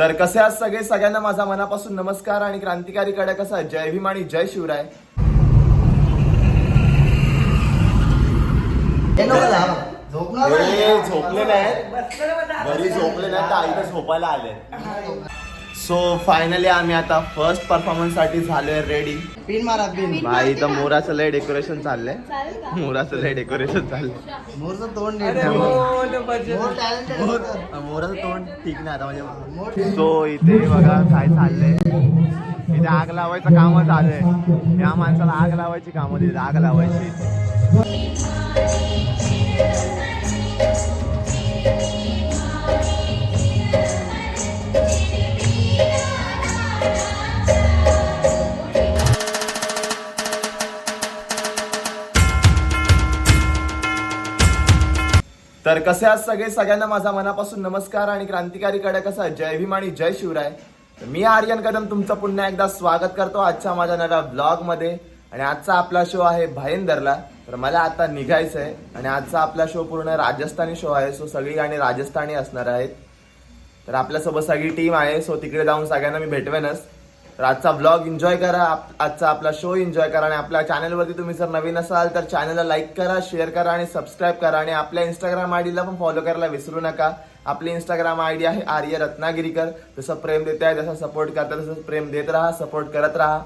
तर कसे आहात सगळे सगळ्यांना माझा मनापासून नमस्कार आणि क्रांतिकारी कडे कसा जय भीम आणि जय शिवराय. नाही. झोपले नाहीत घरी झोपले नाहीत तर आईला झोपायला आले. सो फायनली आम्ही आता फर्स्ट परफॉर्मन्ससाठी झालोय रेडी पिन मारा पिन भाई इथं मोराचं लय डेकोरेशन चाललंय. मोराचं लय डेकोरेशन चाललंय. मोरचं तोंड. मोराचं तोंड ठीक नाही आता म्हणजे. मोर सो इथे बघा काय चाललंय. इथे आग लावायचं काम चाललंय या माणसाला आग लावायची कामं दिली आग लावायची. तर कसे आहात सगळे? सगळ्यांना माझा मनापासून नमस्कार आणि क्रांतिकारी कडे कसा जय भीम आणि जय शिवराय. मी आर्यन कदम तुमचं पुन्हा एकदा स्वागत करतो आजच्या माझ्या नव्या ब्लॉगमध्ये आणि आजचा आपला शो आहे भाईंदरला तर मला आता निघायचं आहे आणि आजचा आपला शो पूर्ण राजस्थानी शो आहे. सो सगळी गाणी राजस्थानी असणार आहेत. तर आपल्यासोबत सगळी टीम आहे. सो तिकडे जाऊन सगळ्यांना मी भेटवेनच. तर आजचा ब्लॉग एन्जॉय करा. आप- आजचा आपला शो एन्जॉय करा आणि आपल्या चॅनलवरती तुम्ही जर नवीन असाल तर चॅनलला लाईक करा शेअर करा आणि सबस्क्राईब करा. आणि आपल्या इंस्टाग्राम आयडीला पण फॉलो करायला विसरू नका. आपली इंस्टाग्राम आयडी आहे आर्य रत्नागिरीकर. जसं प्रेम देते आहे जसं सपोर्ट करता तसं प्रेम देत राहा सपोर्ट करत राहा.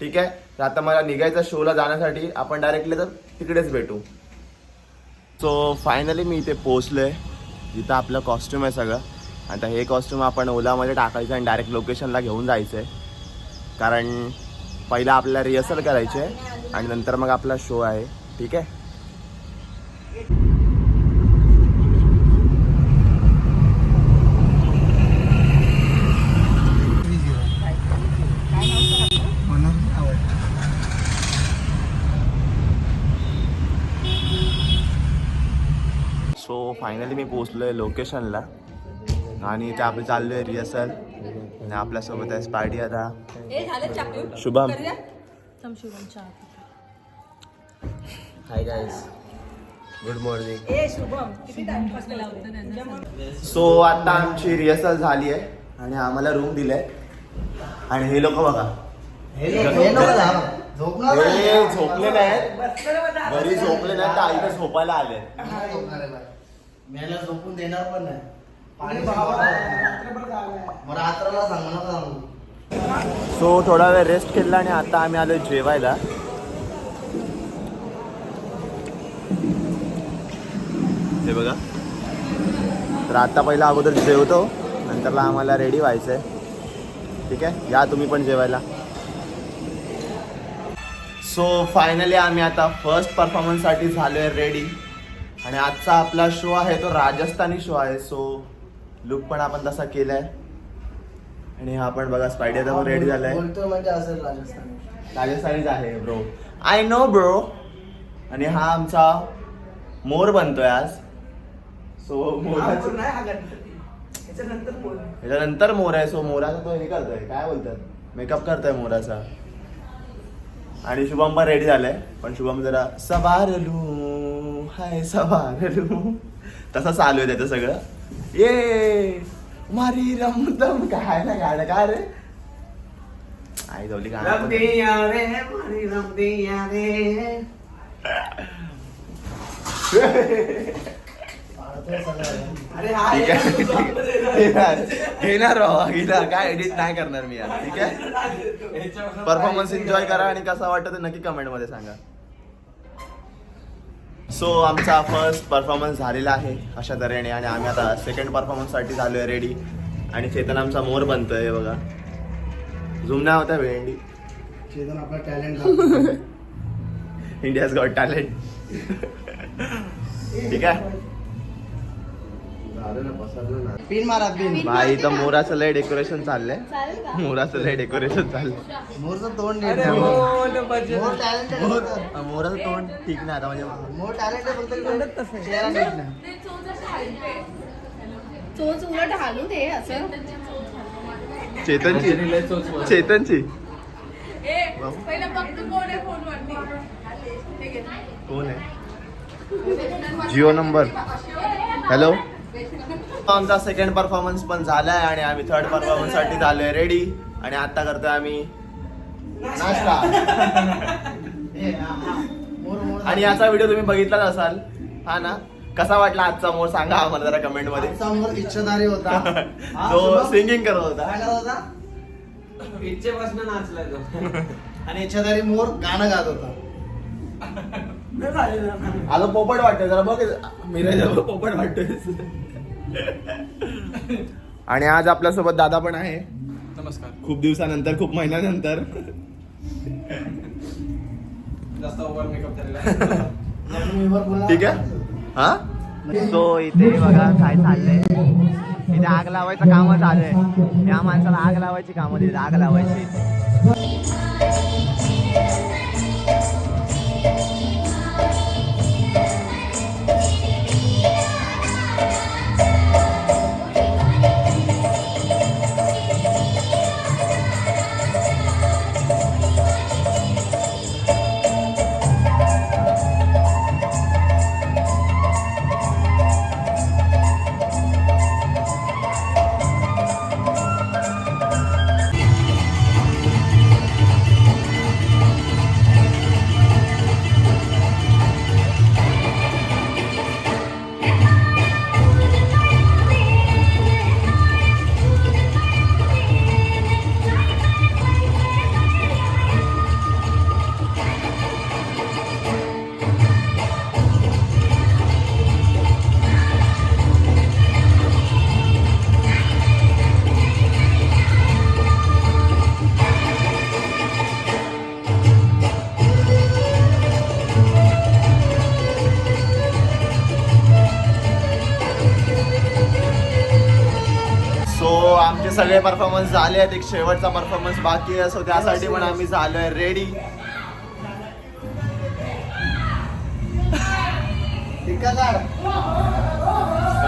ठीक आहे? तर आता मला निघायचं शोला जाण्यासाठी. आपण डायरेक्टली तर तिकडेच भेटू. सो फायनली मी इथे पोहोचलोय. जिथं आपलं कॉस्ट्युम आहे सगळं. आता हे कॉस्ट्युम आपण ओलामध्ये टाकायचं आणि डायरेक्ट लोकेशनला घेऊन जायचं आहे कारण पहिला आपल्याला रिहर्सल करायची आहे आणि नंतर मग आपला शो आहे. ठीक आहे? सो फायनली मी पोचलो आहे लोकेशनला आणि इथे आपलं चाललो आहे रिहर्सल आणि आपल्यासोबत आहे स्पार्टी आता. ए झालं चाकू Shubham. Hi guys good morning so आता आमची रिहर्सल झाली आहे आणि आम्हाला रूम दिलाय. आणि हे लोक बघा. नाही. झोपले नाहीत घरी झोपले नाहीत तर आईला झोपायला आले. नाही झोपून देणार पण नाही. सो थोडा वेळ रेस्ट केला आणि आता आम्ही आलो जेवायला. हे बघा. तर आता पहिला अगोदर जेवतो. नंतरला आम्हाला रेडी व्हायचं आहे ठीक आहे? या तुम्ही पण जेवायला. सो फायनली आम्ही आता फर्स्ट परफॉर्मन्ससाठी झालो आहे रेडी आणि आजचा आपला शो आहे तो राजस्थानी शो आहे. सो लुक पण आपण तसा केलाय. आणि हा पण बघा स्पायडर पण रेडी झालाय. बोलतो म्हणजे राजस्थान. राजस्थानीच आहे ब्रो आय नो ब्रो आणि हा आमचा मोर बनतोय आज. सो मोराचं त्याच्यानंतर मोर आहे. सो मोराचा तो हे करतोय. काय बोलतात? मेकअप करतोय मोराचा. आणि शुभम पण रेडी झालाय. पण शुभम जरा सवारलू हाय सवारलू. तसं चालू आहे त्याचं सगळं. ये मारी रमदम काय ना गाणं काय रे आई जाऊली गाणं पण- पाळतोय सगळं. ठीक आहे घेणार बाबा घेणार काय एडिट नाही करणार मी यार ठीक आहे परफॉर्मन्स एन्जॉय करा आणि कसा वाटतं ते नक्की कमेंटमध्ये सांगा. सो आमचा फर्स्ट परफॉर्मन्स झालेला आहे अशा तऱ्हेने. आणि आम्ही आता सेकंड परफॉर्मन्ससाठी झालोय रेडी आणि चेतन आमचा मोर बनतोय हे बघा. झुम नाही होता भेंडी चेतन आपला टॅलेंट इंडियाज गॉट टॅलेंट ठीक आहे? पिन मारा पिन. भाई इथं मोराचं लय डेकोरेशन चाललंय. मोराचं लय डेकोरेशन चाललंय. मोरचं तोंड. मोराचं तोंड ठीक नाही आता म्हणजे मोर टॅलेंटेड फक्त चेहरा नीट नाही. चोच उलट हालू दे असं. चेतनची. चेतनची कोण आहे जिओ नंबर. हॅलो आमचा सेकंड परफॉर्मन्स पण झालाय आणि आम्ही थर्ड परफॉर्मन्ससाठी झालोय रेडी आणि आता करतोय आम्ही नाश्ता. आणि याचा व्हिडिओ तुम्ही बघितलाच असाल. हा ना? कसा वाटला आजचा मोर? सांगा आम्हाला जरा कमेंटमध्ये. इच्छाधारी होता. हा, तो? सिंगिंग करत होता? इच्छेपासून नाचलाय तो. आणि इच्छाधारी मोर गाणं गात होता. आता पोपट वाटतोय जरा बघ. मिराज पोपट वाटतोय. आणि आज आपल्यासोबत दादा पण आहे. नमस्कार. खूप दिवसानंतर खूप महिन्यानंतर. जास्त ओव्हर मेकअप. ठीक आहे? हा? सो इथे बघा काय चाललंय? इथे आग लावायचं काम चालू आहे. या माणसाला आग लावायची कामं दिली आग लावायची. सगळे परफॉर्मन्स झाले आहेत. एक शेवटचा परफॉर्मन्स बाकी आहे. सो त्यासाठी पण आम्ही झालोय. रेडी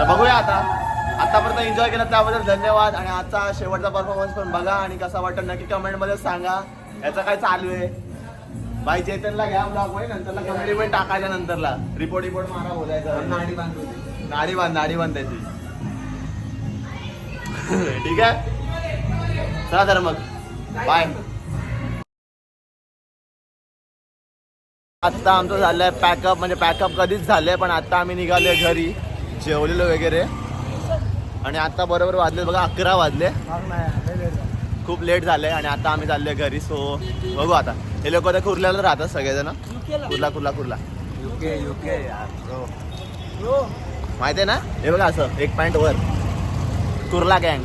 बघूया आता. आतापर्यंत एन्जॉय केलं त्याबद्दल धन्यवाद. आणि आजचा शेवटचा परफॉर्मन्स पण बघा. आणि कसा वाटतं नक्की कमेंटमध्ये सांगा. याचं काय चालू आहे? बाई चेतनला घ्या ब्लॉगमध्ये नंतरला कमेंट पण टाकायच्या नंतरला. रिपोर्ट रिपोर्ट मारा बोलायचं. नाडी बांधली नाडी बांध नाडी बांध त्याची ठीक आहे? चला तर मग. बाय आत्ता आमचं झालंय पॅकअप म्हणजे पॅकअप कधीच झालंय पण आता आम्ही निघालोय घरी. जेवलेलो वगैरे. आणि आता बरोबर वाजले बघा अकरा वाजले. खूप लेट झालंय आणि आता आम्ही चाललोय घरी. सो बघू आता. हे लोक तर कुर्ल्याला राहतात सगळेजण. कुर्ला कुर्ला कुर्ला. युके युके माहिती आहे ना? हे बघा असं एक पॅन्ट वर. तुरला गँग.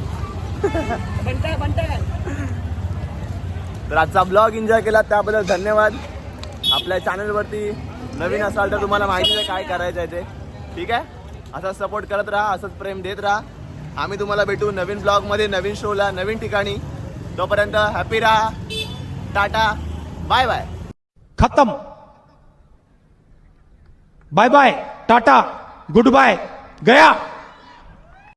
तर आजचा ब्लॉग एन्जॉय केला त्याबद्दल धन्यवाद. आपल्या चॅनलवरती नवीन असाल तर तुम्हाला माहिती आहे काय करायचं आहे ते. ठीक आहे? असा सपोर्ट करत राहा असंच प्रेम देत राहा. आम्ही तुम्हाला भेटू नवीन ब्लॉगमध्ये नवीन शोला नवीन ठिकाणी. तोपर्यंत हॅपी राहा. टाटा. बाय बाय खतम. Bye bye tata. Good bye गया.